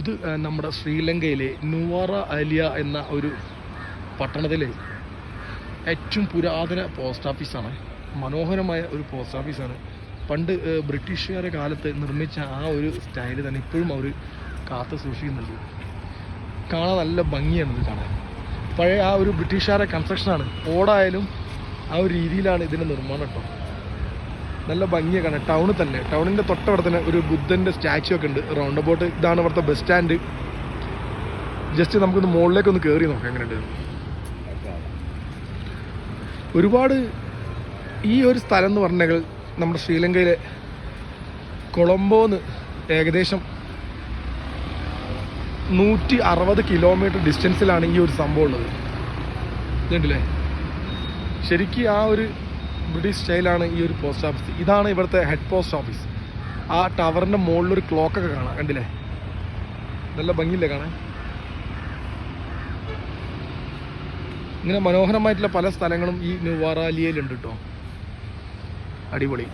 ഇത് നമ്മുടെ ശ്രീലങ്കയിലെ നുവാറ അലിയ എന്ന ഒരു പട്ടണത്തിലെ ഏറ്റവും പുരാതന പോസ്റ്റ് ഓഫീസാണ്. മനോഹരമായ ഒരു പോസ്റ്റ് ഓഫീസാണ്. പണ്ട് ബ്രിട്ടീഷുകാരെ കാലത്ത് നിർമ്മിച്ച ആ ഒരു സ്റ്റൈൽ തന്നെ ഇപ്പോഴും അവർ കാത്തു സൂക്ഷിക്കുന്നുണ്ട്. കാണാൻ നല്ല ഭംഗിയാണ് ഇത് കാണാൻ. പഴയ ആ ഒരു ബ്രിട്ടീഷുകാരുടെ കൺസ്ട്രക്ഷനാണ് ഓടായാലും ആ ഒരു രീതിയിലാണ് ഇതിന്റെ നിർമ്മാണം കേട്ടോ നല്ല ഭംഗിയൊക്കെ ആണ് ടൗണിൽ തന്നെ. ടൗണിന്റെ തൊട്ടവിടെ തന്നെ ഒരു ബുദ്ധന്റെ സ്റ്റാച്ചു ഒക്കെ ഉണ്ട്. റൗണ്ട് അബൌട്ട് ഇതാണ് ഇവിടുത്തെ ബസ് സ്റ്റാൻഡ് ജസ്റ്റ് നമുക്കൊന്ന് മുകളിലേക്ക് ഒന്ന് കയറി നോക്കാം എങ്ങനെയുണ്ട്. ഒരുപാട് ഈ ഒരു സ്ഥലം എന്ന് പറഞ്ഞാൽ നമ്മുടെ ശ്രീലങ്കയിലെ കൊളംബോന്ന് ഏകദേശം നൂറ്റി അറുപത് കിലോമീറ്റർ ഡിസ്റ്റൻസിലാണ് ഈ ഒരു സംഭവം ഉള്ളത്. ഇതുണ്ടല്ലേ? ശരിക്കും ആ ഒരു ബ്രിട്ടീഷ് സ്റ്റൈലാണ് ഈ ഒരു പോസ്റ്റ് ഓഫീസ് ഇതാണ് ഇവിടുത്തെ ഹെഡ് പോസ്റ്റ് ഓഫീസ് ആ ടവറിന്റെ മുകളിലൊരു ക്ലോക്കൊക്കെ കാണാം. കണ്ടില്ലേ? നല്ല ഭംഗിയില്ലേ കാണാൻ? ഇങ്ങനെ മനോഹരമായിട്ടുള്ള പല സ്ഥലങ്ങളും ഈ നുവാറാലിയയിലുണ്ട് കേട്ടോ അടിപൊളി.